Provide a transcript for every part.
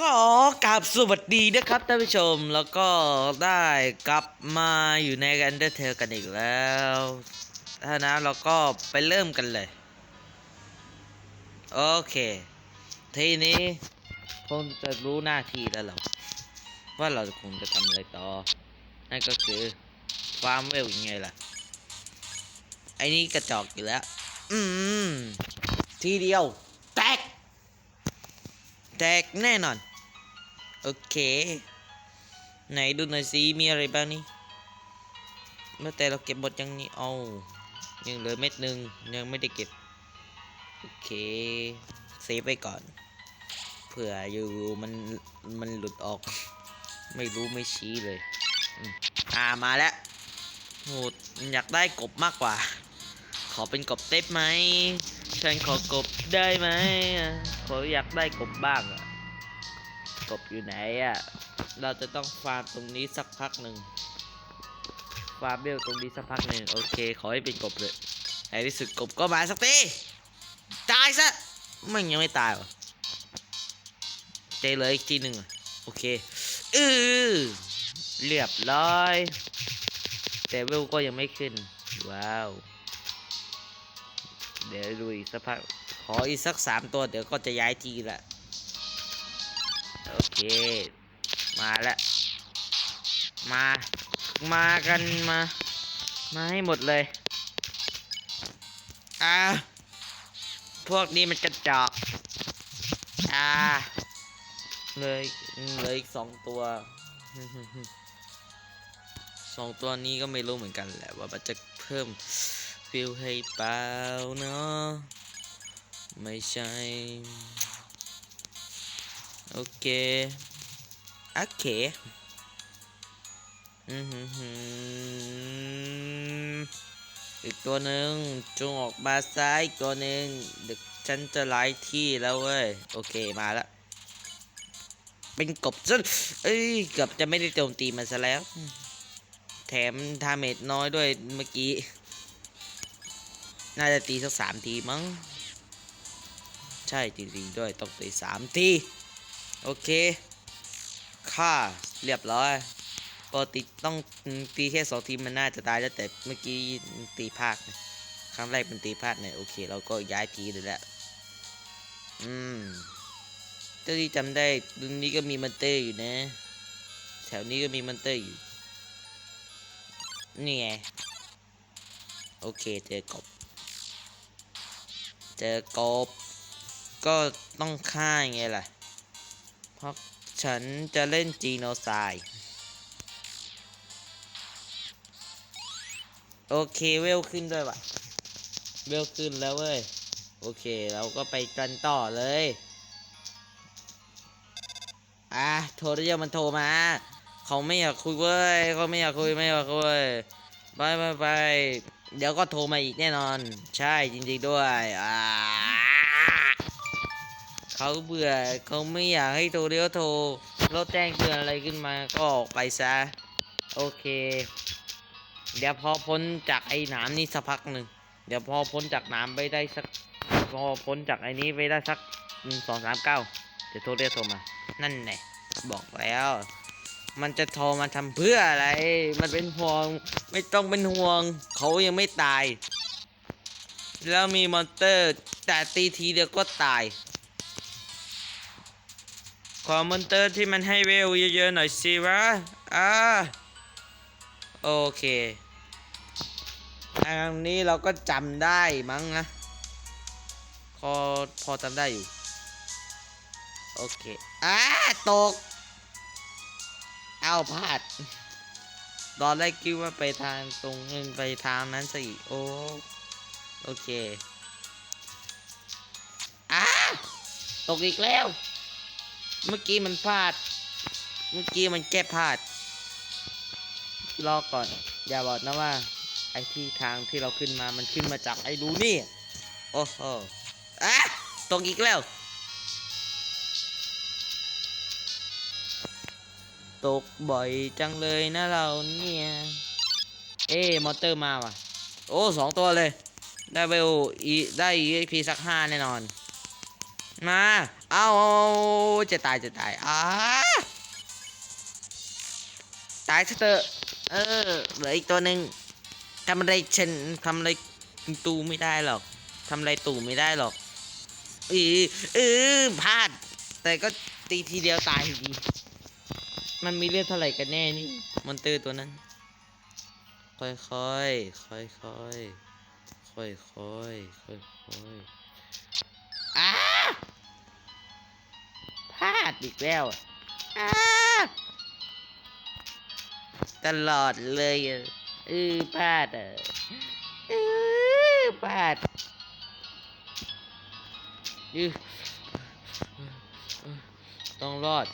ขอกราบสวัสดีนะครับท่านผู้ชมแล้วก็ได้กลับมาอยู่ในกันเดอร์เทลกันอีกแล้วถ้านะเราก็ไปเริ่มกันเลย โอเค ทีนี้คงจะรู้หน้าที่แล้วหรอว่าเราคงจะทำอะไรต่อ นั่นก็คือฟาร์มเวลยังไงล่ะ ไอ้นี่กระจอกอยู่แล้ว อืม ทีเดียว แตกแน่นอน โอเค ไหนดูหน่อยสิมีอะไรบ้างนี่เมื่อแต่เราเก็บหมดยังนี่เอายังเหลือเม็ดหนึ่งยังไม่ได้เก็บ โอเคเซฟไปก่อน เผื่ออยู่มันมันหลุดออก ไม่รู้ไม่ชี้เลย อ่ามาแล้วโหอยากได้กบมากกว่า ขอเป็นกบเต็มไหมฉันขอกบ ได้ไหมขออยากได้กบบ้างอะกบอยู่ไหนอะเราจะต้องฟาร์มตรงนี้สักพักหนึ่งฟาร์มเบลตรงนี้สักพักหนึ่งโอเค ขอให้เป็นกบเลยในที่สุดกบก็มาสักทีตายซะมันยังไม่ตายวะเจเลยอีกทีหนึ่งโอเคอือเรียบร้อยแต่เวลก็ยังไม่ขึ้น ว้าว เดี๋ยวดูอีกสักพัก ขออีกสักสามตัวเดี๋ยวก็จะย้ายทีละ โอเค มาล้วมา มากันมา มาให้หมดเลย อ่า พวกนี้มันกระจอก อ่า เลยเลยอีกสองตัวสองตัวนี้ก็ไม่รู้เหมือนกันแหละว่ามันจะเพิ่มฟิลให้เปล่าเนาะ ไม่ใช่ โอเค โอเค อือหือหืออีกตัวหนึ่งจงออกมาซ้ายตัวหนึ่งเด็กฉันจะไล่ที่แล้วเว้ย โอเคมาละเป็นกบซะเอ้ยเกือบจะไม่ได้โจมตีมันซะแล้ว แถมทาเมจน้อยด้วยเมื่อกี้ น่าจะตีสักสามทีมั้ง ใช่จริงๆด้วยต้องตีสามทีโอเคค่าเรียบร้อยปกติต้องตีแค่สองทีมันน่าจะตายแล้วแต่เมื่อกี้ตีพลาดนะครั้งแรกเป็นตีพลาดเนี่ยโอเค เราก็ย้ายทีเลยแหละอืมเจ้าที่จำได้ตรงนี้ก็มีมันเตอร์อยู่นะ แถวนี้ก็มีมันเตอร์อยู่ นี่ไง โอเคเจอกบ เจอกบ ก็ต้องฆ่าไงล่ะ เพราะฉันจะเล่นจีโนไซโอเคเวลขึ้นด้วยวะเวลขึ้นแล้วเว้ย โอเคเราก็ไปกันต่อเลย อะโทรเรียกมันโทรมา เขาไม่อยากคุยเว้ยเขาไม่อยากคุยไม่อยากคุยไปไปไปเดี๋ยวก็โทรมาอีกแน่นอน ใช่จริงๆด้วย อ่า เขาเบื่อเขาไม่อยากให้โทรเรียวโทรแล้วแจ้งเตือนอะไรขึ้นมาก็ออกไปซะ โอเค เดี๋ยวพอพ้นจากไอ้หนามนี่สักพักหนึ่งเดี๋ยวพอพ้นจากหนามไปได้สัก พอพ้นจากไอ้นี้ไปได้สักหนึ่งสองสามเก้าเดี๋ยวโทรเรียกโทรมา นั่นแหละบอกแล้ว มันจะโทรมาทำเพื่ออะไร มันเป็นห่วงไม่ต้องเป็นห่วง เขายังไม่ตาย แล้วมีมอนเตอร์แต่ตีทีเดียวก็ตาย ขอมอนเตอร์ที่มันให้เวลเยอะๆหน่อยสิวะ อ่า โอเคอันนี้เราก็จำได้มั้งนะ พอพอจำได้อยู่ โอเค อ่า ตก เอาพลาด ตอนแรกคิดว่าไปทางตรงไปทางนั้นสิโอ้ โอเคอ้าตกอีกแล้ว เมื่อกี้มันพลาด เมื่อกี้มันแก้พลาด รอก่อน อย่าบอกนะว่า ไอ้ที่ทางที่เราขึ้นมา มันขึ้นมาจากไอ้รูนี่ โอ้โหอะตกอีกแล้ว ตกบ่อยจังเลยนะเราเนี่ย เอ๊ะมอเตอร์มาว่ะ โอ้สองตัวเลย ได้เวลอีได้ EXP สักห้าแน่นอน มา เอาจะตายจะตายอ้าตายซะเถอะเออเหลืออีกตัวหนึ่งทำอะไรฉันทำอะไรตูไม่ได้หรอกทำอะไรตูไม่ได้หรอกเออเออพลาด แต่ก็ตีทีเดียวตายดีมันมีเลือดเท่าไหร่กันแน่นี่มอนเตอร์ตัวนั้น ค่อยๆค่อยๆค่อยๆค่อยๆค่อยๆอ้าาดอีกแล้วอะอ้าตลอดเลยอะเออพลาดอะเออพลาดยืต้องรอด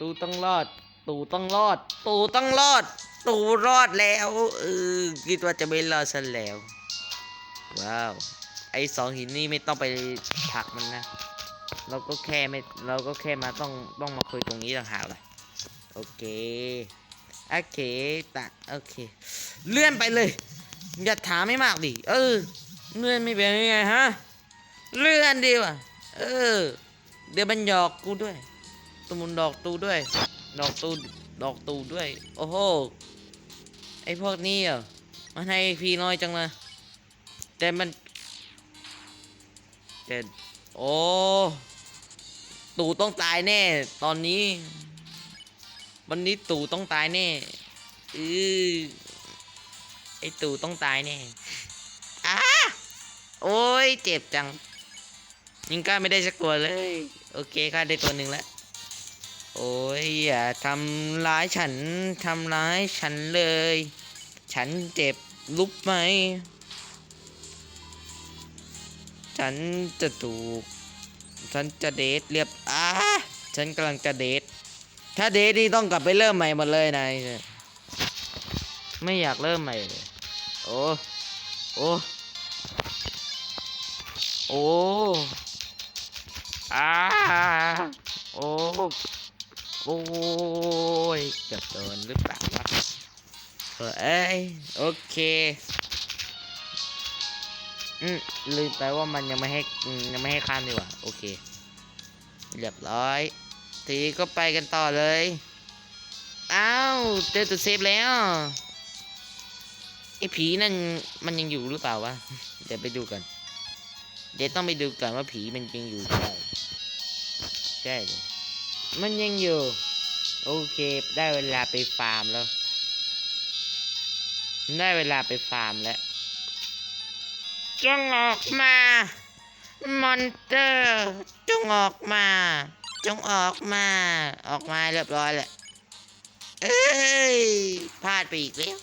ตูต้องรอด ตูต้องรอด ตูต้องรอด ตูรอดแล้วเออคิดว่าจะไม่รอดซะแล้ว ว้าว ไอสองหินนี่ไม่ต้องไปผลักมันนะ เราก็แค่ไม่เราก็แค่มาต้องต้องมาคุยตรงนี้ต่างหากเลยโอเคโอเคตัดโอเค เลื่อนไปเลย อย่าถามไม่มากดิเออ เลื่อนไม่เป็นยังไงฮะเลื่อนดีว่ะเออ เดี๋ยวมันหยอกกูด้วยตวมุนดอกตูด้วย ดอกตูดอกตูด้วย โอ้โหไอพวกนี้อะมันให้พีน้อยจังเลยแต่มันแต่โอ้ ตู่ต้องตายแน่ ตอนนี้ วันนี้ตู่ต้องตายแน่เออไอตู่ต้องตายแน่อ้าโอ้ยเจ็บจัง ยิงกล้าไม่ได้สักตัวเลย โอเคข้าได้ตัวหนึ่งแล้ว โอ้ยอย่าทำร้ายฉันทำร้ายฉันเลย ฉันเจ็บลุกไหม ฉันจะถูก ฉันจะเดทเรียบอ้าฉันกำลังจะเดทถ้าเดทนี่ต้องกลับไปเริ่มใหม่หมดเลยนายไม่อยากเริ่มใหม่เลยโอ้โอ้โอ้อาโอ้โอ้ยเกือบโดนหรือเปล่าเออเอ้ยโอเค อืมลืมไปว่ามันยังไม่ให้ยังไม่ให้ข้ามดีกว่าโอเค เรียบร้อย ทีก็ไปกันต่อเลยอ้าวเจอตัวเซฟแล้วไอ้ผีนั่นมันยังอยู่หรือเปล่าวะเดี๋ยวไปดูกัน เดี๋ยวต้องไปดูก่อนว่าผีมันยังอยู่ใช่ใช่เลยมันยังอยู่ โอเค ได้เวลาไปฟาร์มแล้ว ได้เวลาไปฟาร์มแล้ว จงออกมา มอนเตอร์ จงออกมา จงออกมา ออกมาเรียบร้อยแล้วเอ้ยพลาดไปอีกแล้ว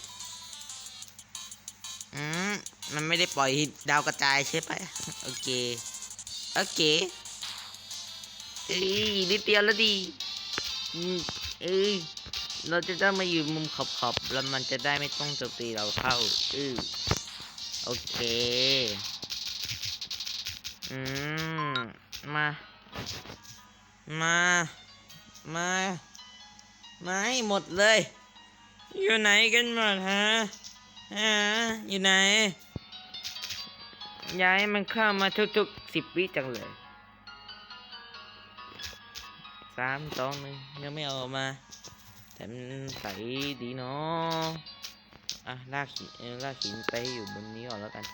อืมมันไม่ได้ปล่อยดาวกระจายใช่ปะโอเค โอเคเอ้ยนิดเดียวแล้วดีอืมเอ้ยเราจะได้มาอยู่มุมขอบๆแล้วมันจะได้ไม่ต้องโจมตีเราเข้าอือ โอเค อืม มา มา มา มาให้หมดเลย อยู่ไหนกันหมดฮะฮะอยู่ไหน ย้ายมันเข้ามาทุกๆสิบวิจังเลยสามสองหนึ่งยังไม่เอาอกมาแต่มันใสดีเนาะ อะลากหินเอลากหินไปอยู่บนนี้ก่อนแล้วกัน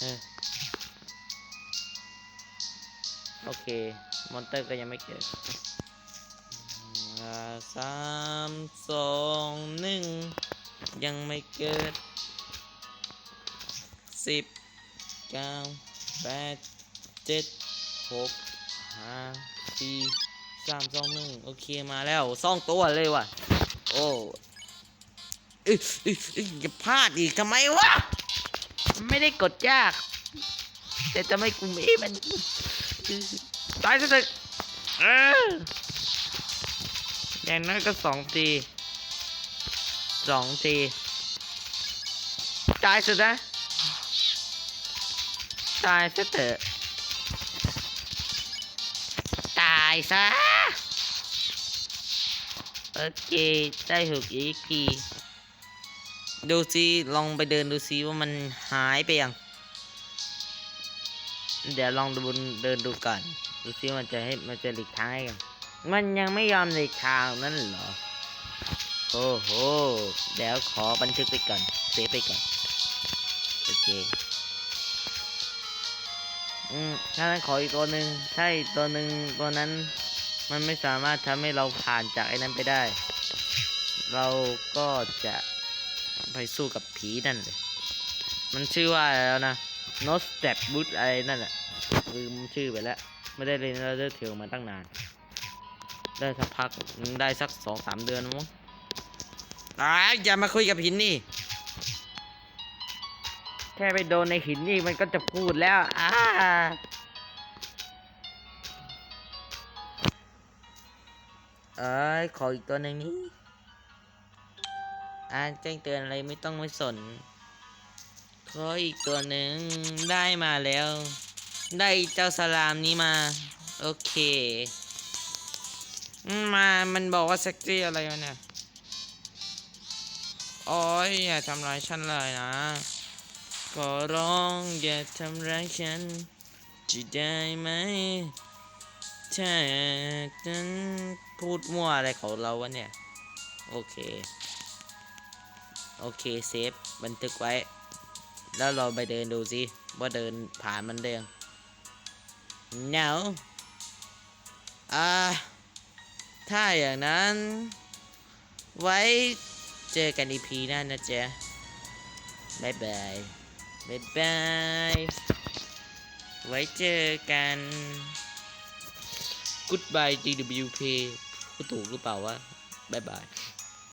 เออ โอเค มอนเตอร์ก็ยังไม่เกิดสามสองหนึ่งยังไม่เกิดสิบเก้าแปดเจ็ดหกห้าสี่สามสองหนึ่งโอเคมาแล้วสองตัวเลยว่ะ โอ้ อย่าพลาดอีกทำไมวะ ไม่ได้กดยาก แต่จะไม่กูมีมันตายซะเถอะเอย่างน้อยก็สองทีสองทีตายซะนะ ตายซะเถอะตายซะ โอเค ได้หกอีกที ดูซิลองไปเดินดูซิว่ามันหายไปยัง เดี๋ยวลองดูเดินดูก่อน ดูซิมันจะให้มันจะหลีกทางให้กัน มันยังไม่ยอมหลีกทางนั่นเหรอ โอ้โห เดี๋ยวขอบันทึกไปก่อนเซฟไปก่อน โอเค อืมถ้านั้นขออีกตัวหนึ่งใช่ตัวหนึ่งตัวนั้น มันไม่สามารถทำให้เราผ่านจากไอ้นั้นไปได้ เราก็จะ ไปสู้กับผีนั่นเลยมันชื่อว่าอะไรแล้วนะ No Step Boot อะไรนั่นแหละลืมชื่อไปแล้ว ไม่ได้เรียนเราเดอร์เทลมาตั้งนาน ได้สักพักได้สักสองสามเดือนมั้งอ่าอย่ามาคุยกับหินนี่ แค่ไปโดนในหินนี่มันก็จะพูดแล้วอ่าเอ้ยขออีกตัวหนึ่งนี้ อ่าแจ้งเตือนอะไรไม่ต้องไม่สนขออีกตัวหนึ่งได้มาแล้ว ได้เจ้าสลามนี้มา โอเคมมามันบอกว่าเซ็กซี่อะไรวะเนี่ยโอ้ยอย่าทำร้ายฉันเลยนะขอร้องอย่าทำร้ายฉันจะได้ไหมถ้าฉันพูดมั่วอะไรของเราวะเนี่ย โอเค โอเคเซฟบันทึกไว้ แล้วเราไปเดินดูสิว่าเดินผ่านมันได้ยัง no อ่าถ้าอย่างนั้น ไว้เจอกันอีพีหน้านะจ๊ะบายบายบายบาย ไว้เจอกัน goodbye DWP พูดถูกหรือเปล่าวะบายบาย